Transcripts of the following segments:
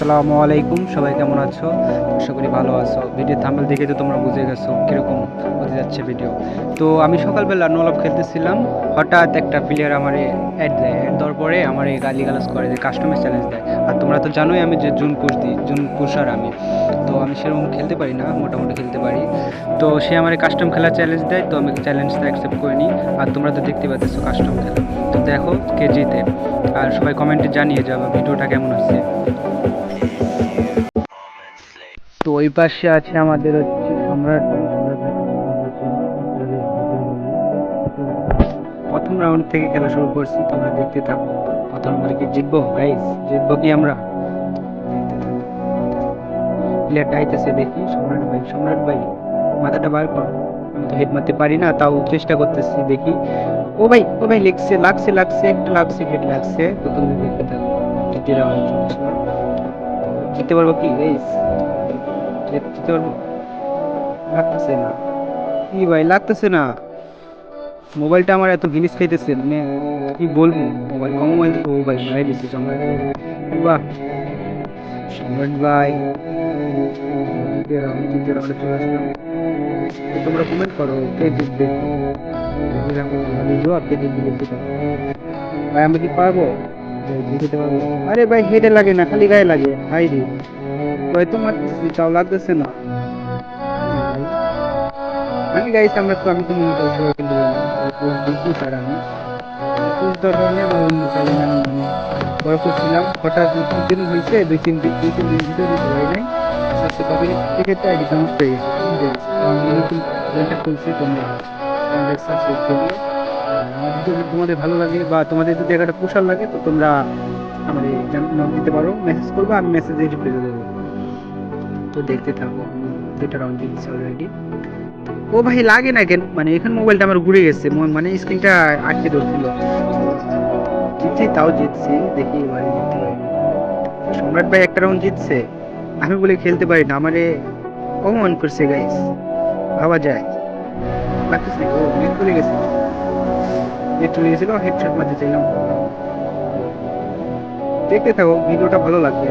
আসসালামু আলাইকুম, সবাই কেমন আছো? আশা করি ভালো আছো। ভিডিও থাম্বেল দেখে তো তোমরা বুঝে গেছো কীরকম হতে যাচ্ছে ভিডিও তো আমি সকালবেলা নোলাপ খেলতেছিলাম, হঠাৎ একটা প্লেয়ার আমার অ্যাড দেয়। অ্যাড দেওয়ার পরে আমার এই গালি গালাজ করে, যে কাস্টমার চ্যালেঞ্জ দেয়। আর তোমরা তো জানোই আমি যে জুন পুষ দিই জুন পুষার আমি। তো আমি সেরকম খেলতে পারি না, মোটামুটি খেলতে পারি। তো সে আমার কাস্টম খেলা চ্যালেঞ্জ দেয়, তো আমি চ্যালেঞ্জটা অ্যাকসেপ্ট করে নিই। আর তোমরা তো দেখতে পাচ্ছ কাস্টম খেলা। তো দেখো কে জিতে। আর সবাই কমেন্টে জানিয়ে যাবে ভিডিওটা কেমন হচ্ছে। ওই পাশে আছে আমাদের হচ্ছে সম্রাট প্রথম রাউন্ড থেকে খেলা শুরু করছি, তোমরা দেখতে থাকো। প্রথম রাউন্ডে কি জিতবো গাইস জিতবো কি আমরা? প্লেয়ারটা আইতেছে দেখি, সম্রাট ভাই সম্রাট ভাই, মাথাটা বার কর। আমি তো হেড মারতে পারি না, তাও চেষ্টা করতেছি দেখি। ও ভাই ও ভাই, লাগছে লাগছে লাগছে, একটা লাগছে হেড লাগছে, তো তুমি দেখতে থাকো। তৃতীয় রাউন্ড জিততে পারব কি গাইস লাগতেছে না। কি ভাই, লাগতেছে না। মোবাইলটা আমার এত জিনিস খাইতেছে মানে কি বলব, মোবাইল কম মোবাইল ও ভাই মারাই দিচ্ছে সম্রাট ভাই। তো তোমরা কমেন্ট করো, কে জিতবে। ভাই আমরা কি পারব? আরে ভাই হেডে লাগে না, খালি গায়ে লাগে। হাই রে। ভাই তোমার চাও লাগতেছে না? আমি গাইছি আমরা তো আমি তো মনে করি সবাই কিন্তু স্যার আমি। ধরনের অন্য আমি মানে বড় করছিলাম হঠাৎ দিন হয়েছে দুই তিন দিন দুই তিন দিন ভিতরে দিতে হয় নাই। হয়ে গেছে খুলছি তোমরা যদি তোমাদের ভালো লাগে বা তোমাদের যদি একটা পোষার লাগে, তো তোমরা আমাদের দিতে পারো। মেসেজ করব, আমি মেসেজে রিপ্লাই দেবো। তো দেখতে থাকো, দুইটা রাউন্ড দিচ্ছি অলরেডি ও ভাই লাগে না কেন? মানে এখন মোবাইলটা আমার ঘুরে গেছে মানে স্ক্রিনটা আটকে ধরছিল। জিতছি, তাও জিতছি, দেখি এবারে সম্রাট ভাই একটা রাউন্ড জিতছে, আমি বলে খেলতে পারি না, আমারে অমন করছে গাইস ভাবা যায়। লাগতেছে ও নেট চলে গেছে। নেট চলে গেছিল হেডশট মারতে চাইলাম। দেখতে থাকো, ভিডিওটা ভালো লাগবে।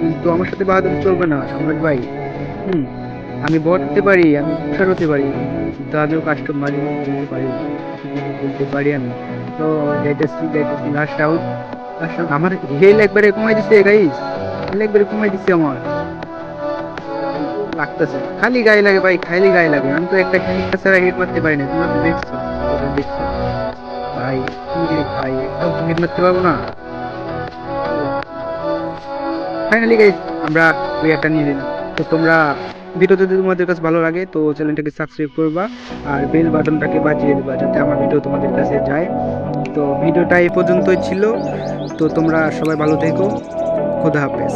কিন্তু আমার সাথে বাহাদুর চলবে না, সম্রাট ভাই। হুম, আমি বট হতে পারি, আমি পুষার হতে পারি, কিন্তু আমিও কাস্টম মারি পারি বলতে পারি আমি। তো যাইতেছি যাইতেছি লাস্ট আউট আমার হেল একবারে কমাই দিচ্ছে গাইস হেল একবারে কমাই দিচ্ছে আমার। লাগতেছে। খালি গায়ে লাগে ভাই, খালি গায়ে লাগে। আমি তো একটা একটা ছাড়া হেড মারতে পারি না, তোমরা তো দেখছ ভাই ভাই, একদম হেড মারতে পারব না। ফাইনালি গাইস আমরা দুই একটা নিয়ে নিলাম। তো তোমরা ভিডিওতে যদি তোমাদের কাছে ভালো লাগে, তো চ্যানেলটাকে সাবস্ক্রাইব করবা আর বেল বাটনটাকে বাজিয়ে দেবা যাতে আমার ভিডিও তোমাদের কাছে যায়। তো ভিডিওটা এই পর্যন্তই ছিল। তো তোমরা সবাই ভালো থেকো। খোদা হাফেজ।